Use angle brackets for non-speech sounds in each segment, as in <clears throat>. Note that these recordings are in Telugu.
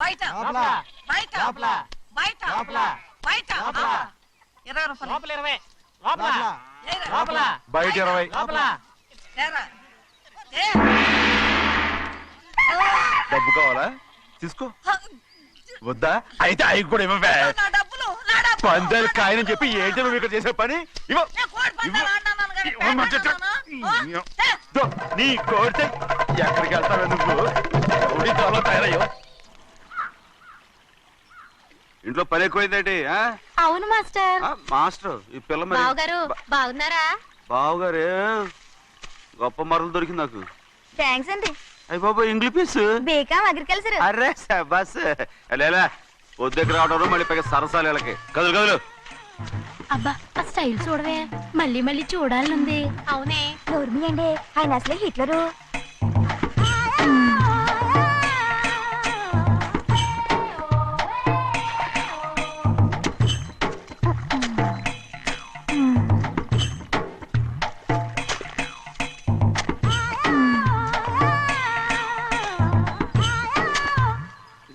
బయట. బయట. బయట. బయట. లోపల. ఆ. ఇరవై రూపాయలు లోపల ఇరవై. లోపల. ఏరా. లోపల. బయట ఇరవై. లోపల. డబ్బు కావాలా? తీసుకో. వద్దా? అయితే అవి కూడా ఇవ్వవే. పందాలు కాయని చెప్పి ఏంటి నువ్వు ఇక్కడ చేసే పని ఇవ్వ. నీ కోరితే ఎక్కడికి వెళ్తావే నువ్వు? తయారయ్యో. ఇంట్లో పని ఎక్కువైందేంటి ఆ? అవును మాస్టర్. ఆ, మాస్టర్ ఈ పిల్ల మరి బావగారు బాగున్నారా? బావుగారే గొప్ప మరలు దొరికింది నాకు. థ్యాంక్స్ అండి. అయ్యి బాబు ఇంగ్లీష్ పీస్? BCom agriculture. అరే బస్ లేలా వద్దకు రావడం మళ్ళీ పైగా సరసాలు వీళ్ళకి. కదులు కదులు. అబ్బా ఆ స్టైల్ చూడవే. మళ్ళీ మళ్ళీ చూడాలనుంది. అవునే. నోర్మి అండి ఆయన అసలే హిట్లరు.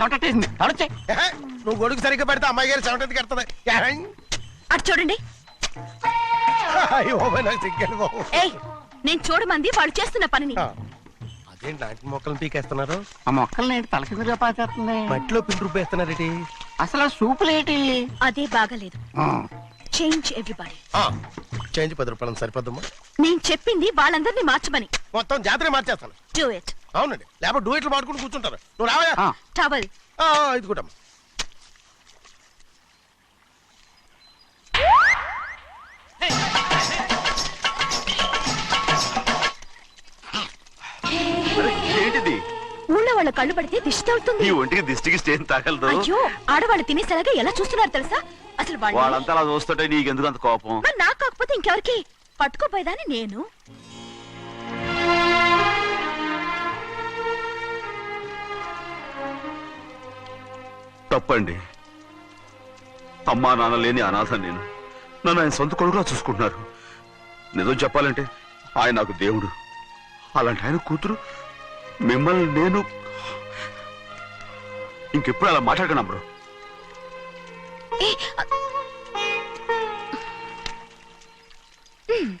చెమటట్టేసింది తడొచ్చే ఏహే, నువ్వు గొడుగు సరిగ్గా పెడితే అమ్మాయి గారి సెవెంటీ కడుతుంది అటు చూడండి. నాకు సిగ్గాను బాబు. ఏయ్ నేను చూడమంది వాళ్ళు చేస్తున్న పనిని. ఆ, అదేంటి నాటి మొక్కలను పీకేస్తున్నారు? ఆ మొక్కల్ని ఏంటి పాచేస్తుంది? మట్టిలో పిండి రుబ్బేస్తున్నారేటి అసలు ఆ సూపులేటి అదే బాగాలేదు. ఆ, చేంజ్ ఎవ్రీబడి ఆ, చేంజ్ పది రూపాయలు సరిపోద్దమ్మా. నేను చెప్పింది వాళ్ళందరినీ మార్చమని. మొత్తం జాతర మార్చేస్తాను. డూ ఇట్ అవునండి. లేకపోతే డూయిట్లు మాడుకుంటూ కూర్చుంటారు. నువ్వు రావయా ఆ. టవల్ ఆ, ఇది కూడా అరే, ఏంటిది? ఊళ్ళో వాళ్ళ కళ్ళు పడితే దిష్టి ఈ ఒంటికి దిష్టికి స్టేన్ తగలదు. అయ్యో ఆడవాళ్ళు తినేసేలాగా ఎలా చూస్తున్నారు తెలుసా? అసలు వాళ్ళంతా అలా చూస్తుంటే నీకెందుకు అంత కోపం? మరి నాకు కాకపోతే ఇంకెవరికి? పట్టుకోపోయేదాన్ని నేను. తప్పండి. అమ్మా నాన్న లేని అనాథ నేను. నన్ను ఆయన సొంత కొడుకులా చూసుకుంటున్నారు. నిజం చెప్పాలంటే ఆయన నాకు దేవుడు. అలాంటి ఆయన కూతురు మిమ్మల్ని నేను ఇంకెప్పుడు అలా మాట్లాడకండి అమ్మడు うん。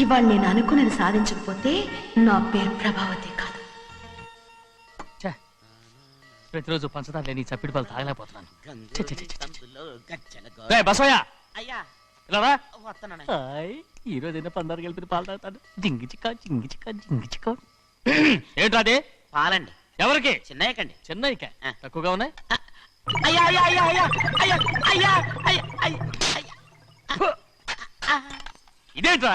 ఇవాళ నేను అనుకున్నది సాధించకపోతే నా పేరు ప్రభావతి కాదు. ప్రతిరోజు పంచదార లేని చప్పిడి పాలు తాగలేకపోతున్నాను. ఈ రోజు ఏదో పందారు కలిపి పాలు తాగుతాడు జింగి చిక్క జింగి చిక్క జింగి <clears throat> పాలండి. ఎవరికి? తక్కువగా ఉన్నాయి? ఇదేంట్రా?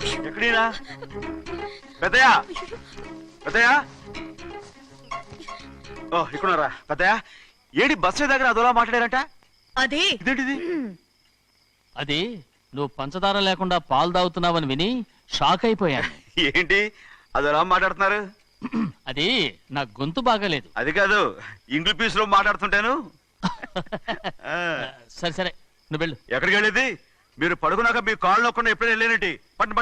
ఎక్కడీరా పెద్దయా పెద్దయ్య! ఓ ఇక్కడున్నారా? పెద్దయ్య ఏడి బస్సు దగ్గర అదోలా మాట్లాడారంట? అది. ఇదేంటిది? అది నువ్వు పంచదార లేకుండా పాలు తాగుతున్నావని విని షాక్ అయిపోయాను. ఏంటి? అదోలా మాట్లాడుతున్నారు? అది నా గొంతు బాగాలేదు. అది కాదు ఇంగ్లీష్ పీస్లో మాట్లాడుతుంటాను. ఆ, సరే సరే నువ్వు వెళ్ళు. ఎక్కడికి వెళ్ళేది? మీరు పడుకున్నాక మీ కాళ్ళు నొక్కకుండా ఎప్పుడైనా వెళ్ళేనంటి? పట్టు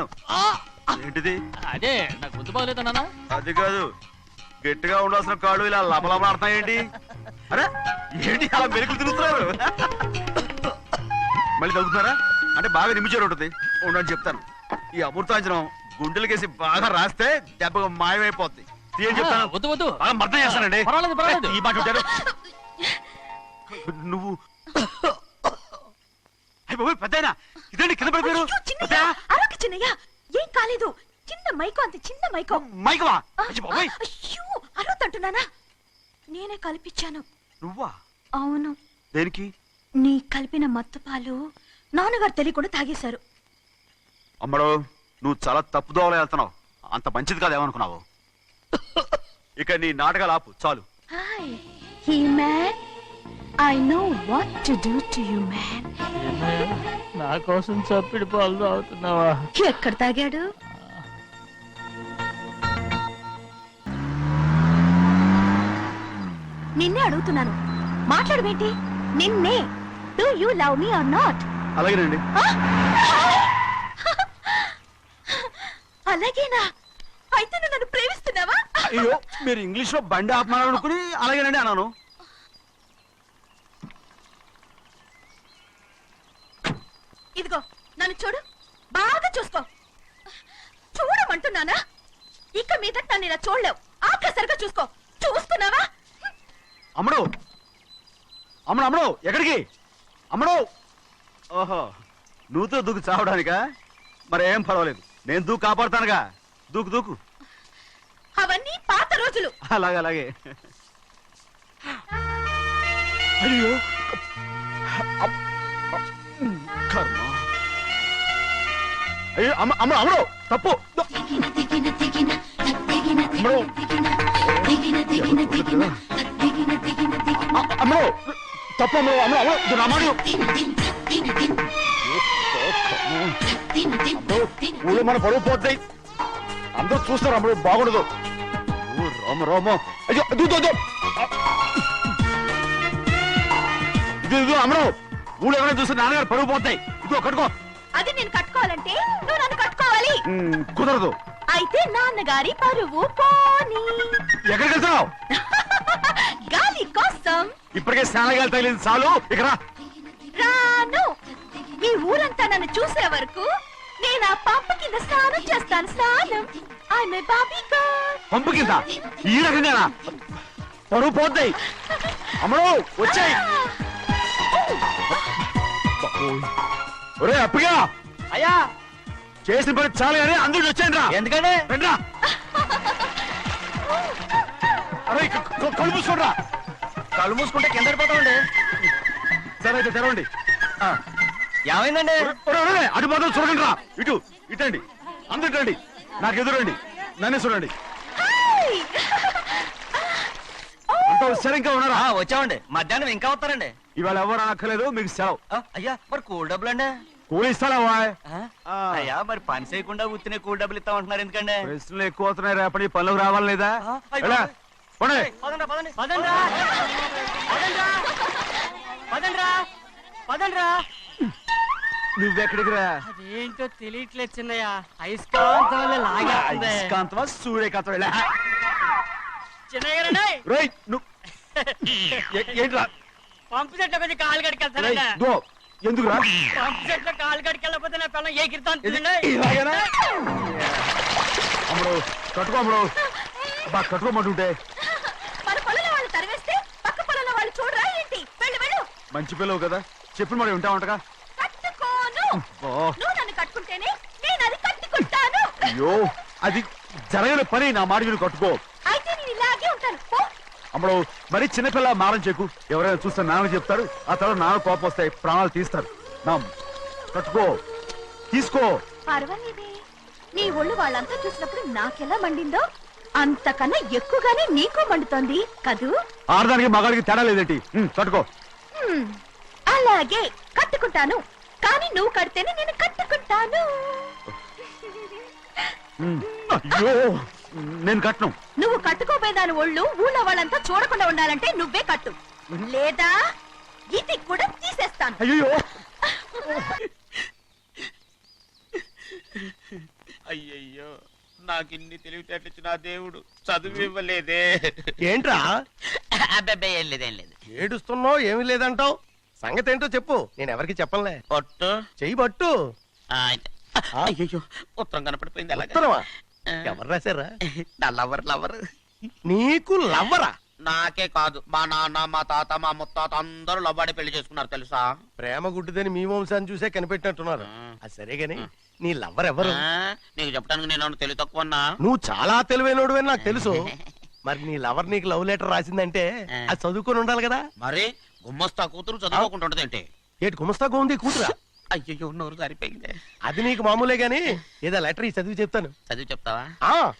వెళ్తాను ఏంటిది? అదే నా గొంతు బాగలేదు నాన్న. అది కాదు. గట్టిగా ఉండాల్సిన కాళ్ళు ఇలా లపలపడుతున్నాయేంటి అరే ఏంటి అలా మెరుకులు తిరుగుతున్నారు? మళ్ళీ తగ్గుతున్నారా? అంటే బాగా నిమిషాలు ఉంటుంది. ఉండని చెప్తాను. ఈ అమృతాంజనం గుండెలకేసి బాగా రాస్తే దెబ్బగా మాయమైపోద్ది. తీయని చెప్తాను. వద్దు వద్దు. బాగా మర్దం చేస్తానండి. పర్వాలేదు, పర్వాలేదు. ఈ మాట ఉంటారు నువ్వు. <laughs> పెద్దాయనా. ఇదేంటి కింద పడిపోయారు? చిన్నయ్య, ఏం కాలేదు. చిన్న మైకో అంత చిన్న మైకో. మైకవా? అయ్య అరవతంటున్నానా నేనే కల్పించాను నువ్వా? అవును. దేనికి? నీ కలిపిన మత్తు పాలు నాన్నగారు తెలియకుండా తాగేశారు. అమ్మడు నువ్వు చాలా తప్పు దోవలో వెళ్తున్నావు. అంత మంచిది కాదు ఏమనుకున్నావు? ఇక నీ నాటకాలు ఆపు చాలు. Hi. He man. I know what to do to you man నా కోసం చప్పిడి పాలు తాగుతున్నావా? ఎక్కడ తాగాడు? నిన్నే అడుగుతున్నాను. మాట్లాడవేంటి నిన్నే. Do you love me or not అలాగేనండి. అలాగేనా? అయితే నువ్వు నన్ను ప్రేమిస్తున్నావా? అయ్యో మీరు ఇంగ్లీష్లో బండి ఆపమాలనుకుని అలాగేనండి అన్నాను. ఇదిగో నన్ను చూడు. బాగా చూసుకో. చూడమంటున్నానా? ఇక మీద నన్ను ఇలా చూడలేవు. ఆఖసరిగా చూసుకో. చూసుకున్నావా అమ్మడు. అమ్మడు అమ్మడు ఎక్కడికి? అమ్మడు. ఓహో నువ్వుతో దూకు చావడానికా? మరి ఏం పర్వాలేదు. నేను దూకు కాపాడుతానుగా. దూకు దూకు. అవన్నీ పాత రోజులు. అలాగే అలాగే. అయ్యో. అయ్యో అమ్మ అమ్మ అమ్మడు తప్పు. అమ్మడు. తప్పు అమ్మడు అమ్మడు అమ్మడు నా మాట. ఊళ్ళో మన పరువు పోతాయి అందరూ చూస్తారు అమ్మడు బాగుండదు. రామ రామ. అయ్యో అదు ఇది ఇది అమ్మడు. ఊళ్ళో ఎవరైనా చూస్తే నాన్నగారు పరువు పోతాయి. ఇదిగో కట్టుకో. అది నేను కట్టుకోవాలంటే నువ్వు నన్ను కట్టుకోవాలి. కుదరదు. అయితే నాన్నగారి పరువు పోనీ. ఎక్కడికి వెళ్తున్నావు? <laughs> గాలి కోసం. ఇప్పటికే స్నానగాలు తగిలింది చాలు. ఇక్కడ రా. రాను. ఈ ఊరంతా నన్ను చూసే వరకు నేను ఆ పంప కింద స్నానం చేస్తాను స్నానం. ఐ మే బాబీ పంపు కింద? ఈ రకంగానా? పరువు పోతాయి. అమ్మడు వచ్చాయి. <laughs> ఒరే అప్పగా అయ్యా! చేసిన పని చాలు కానీ అందరికి వచ్చాను రా ఎందుకంటే రండ్రా. అరే కళ్ళు మూసుకోండిరా. కళ్ళు మూసుకుంటే కింద పడిపోతామండి. సరే అయితే తెరవండి. ఆ. ఏమైందండి? అటు మాత్రం చూడండి రా ఇటు ఇటండి అందరు ఇటండి నాకు ఎదురండి నన్నే చూడండి. సరిగ్గా ఉన్నారా? వచ్చామండి. మధ్యాహ్నం ఇంకా వస్తారండి. ఇవాళ ఎవరు అనక్కర్లేదు మీకు సెలవు. అయ్యా మరి కూల్ డబ్బులు అండి కూలి ఇస్తారా. అయ్యా మరి పని చేయకుండా ఉత్తినే కూల్ డబ్బులు ఇస్తామంటున్నారు ఎందుకండి? ప్రశ్నలు ఎక్కువ అవుతున్నాయి రేపటి పనులకు రావాలి లేదా. నువ్వెక్కడికి రా? అదేంటో తెలియట్లేదు చిన్నయ్య. అయస్కాంతం వల్ల సూర్యకాంతం. వెళ్ళా. చిన్నయ్య ఏంట్రా? పంపు చెట్లు కొంచెం కాలు చెట్లు కాలు కడికెళ్ళకపోతే నా పిల్లలు ఏ కిర్తాను ఇది- ఇలాగేనా? అమ్ముడు కట్టుకో అమ్ముడు. బా కట్టుకోమంటుంటే. మన పొలంలో వాళ్ళు తరివేస్తే పక్క పొలంలో వాళ్ళు చూడరా ఏంటి? వెళ్ళు వెళ్ళు. మంచి పిల్లవు కదా. చెప్పిన మరి ఉంటావంటగా కట్టుకోను. ఓ నువ్వు నన్ను కట్టుకుంటేనే నేను అది కట్టుకుంటాను. అయ్యో అది జరగని పని నా మాట మీరు కట్టుకో అయితే నేను ఇలాగే ఉంటాను పో. అమ్మడు మరి చిన్నపిల్ల మారం చెక్కు ఎవరైనా చూస్తే నాన్న చెప్తారు ఆ తర్వాత నాన్న కోపం వస్తాయి ప్రాణాలు తీస్తారు. కట్టుకో తీసుకో. పర్వాలేదే. నీ ఒళ్ళు వాళ్ళంతా చూసినప్పుడు నాకెలా మండిందో అంతకన్నా ఎక్కువగానే నీకు మండుతోంది కదూ? ఆడదానికి మగాడికి తేడా లేదేంటి? హ్మ్, అలాగే కట్టుకుంటాను. కానీ నువ్వు కడితేనే నేను కట్టుకుంటాను. అయ్యో. నేను కట్టను. నువ్వు కట్టుకోపోయేదాని ఒళ్ళు ఊళ్ళో వాళ్ళంతా చూడకుండా ఉండాలంటే నువ్వే కట్టు. లేదా ఇది కూడా తీసేస్తాను. అయ్యో అయ్యయ్యో నాకు ఇన్ని ఆ దేవుడు చదువు ఇవ్వలేదే. ఏంట్రా? అబ్బాయి ఏం లేదు ఏడుస్తున్నావు ఏమీ లేదంటావు? సంగతి ఏంటో చెప్పు నేను ఎవరికి చెప్పనులే. ఒట్టు చెయ్యి పట్టు. అయ్యయ్యో ఉత్తరం కనపడిపోయింది అలాగే. ఉత్తరమా? ఎవరు రాశారా? నా లవర్ లవర్. నీకు లవ్వరా నాకే కాదు. మా నాన్న మా తాత మా ముత్తాత అందరూ లవ్వాడి పెళ్ళి చేసుకున్నారు తెలుసా? ప్రేమ గుడ్డిదని మీ వంశాన్ని చూసే కనిపెట్టినట్టున్నారు. అది సరే గాని నీ లవ్వర్ ఎవరు? నీకు చెప్పడానికి నేను తెలివి తక్కువన్నా నువ్వు చాలా తెలివైనడు అని నాకు తెలుసు. <laughs> మరి నీ లవర్ నీకు లవ్ లెటర్ రాసిందంటే అది చదువుకొని ఉండాలి కదా? మరి గుమ్మస్తా కూతురు చదువుకోకుండా ఉండదు ఏంటి ఏటి గుమస్తా ఉంది కూతురా? అయ్యయ్యో నోరు సరిపోయింది అది నీకు మామూలే గాని ఏదో లెటర్ ఈ చదివి చెప్తాను. చదివి చెప్తావా? ఆ.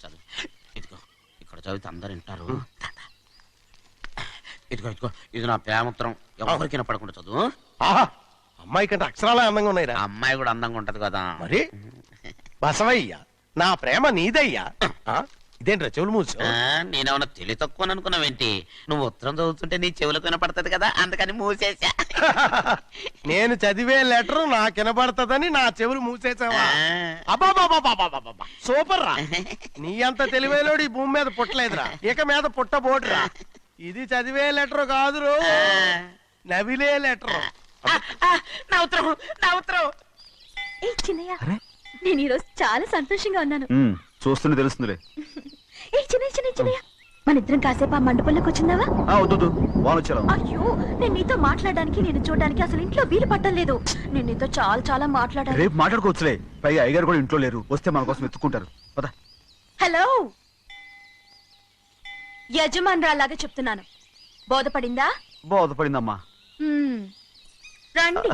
చదువు. ఇదిగో ఇక్కడ చదివితే అందరు వింటారు. ఇదిగో ఇదిగో ఇది నా ప్రేమోత్తరం. ఎవరికి వినపడకుండా చదువు. ఆహా అమ్మాయి కంటే అక్షరాలే అందంగా ఉన్నాయిరా. ఆ అమ్మాయి కూడా అందంగా ఉంటది కదా. మరి? బసవయ్య నా ప్రేమ నీదయ్యా. ఆ? ఇదేంట్రా చెవులు మూసు ఆ, నేనేమన్నా తెలివి తక్కువ అనుకున్నావేంటి? నువ్వు ఉత్తరం చదువుతుంటే నీ చెవులకు వినపడుతుంది కదా అందుకని మూసేసా <laughs> నేను చదివే లెటర్ నాకు వినబడతదని నా చెవులు మూసేసావా ఆ. అబ్బాబాబాబాబాబాబా. సూపర్ రా <laughs> నీ అంత తెలివేలోడు ఈ భూమి మీద పుట్టలేదురా. ఇక మీద పుట్టబోటురా ఇది చదివే లెటర్ కాదురు. నవిలే లెటర్. నా ఉత్తరం నా ఉత్తరం. నేను ఈరోజు చాలా సంతోషంగా ఉన్నాను. ఉమ్, చూస్తూనే తెలుస్తుందిలే మన ఇద్దరం కాసేపు ఆ మండపంలోకి వచ్చిందావా? వద్దు. అయ్యో నేను నీతో మాట్లాడడానికి నేను చూడడానికి అసలు ఇంట్లో వీలు పట్టలేదు నేను నీతో చాలా చాలా మాట్లాడాలి. రేపు మాట్లాడుకోవచ్చులే. పైగా అయ్యగారు కూడా ఇంట్లో లేరు. వస్తే మన కోసం ఎత్తుకుంటారు పద. హలో. యజమానురాలాగా చెప్తున్నాను. బోధపడిందా? బోధపడిందమ్మా. రండి.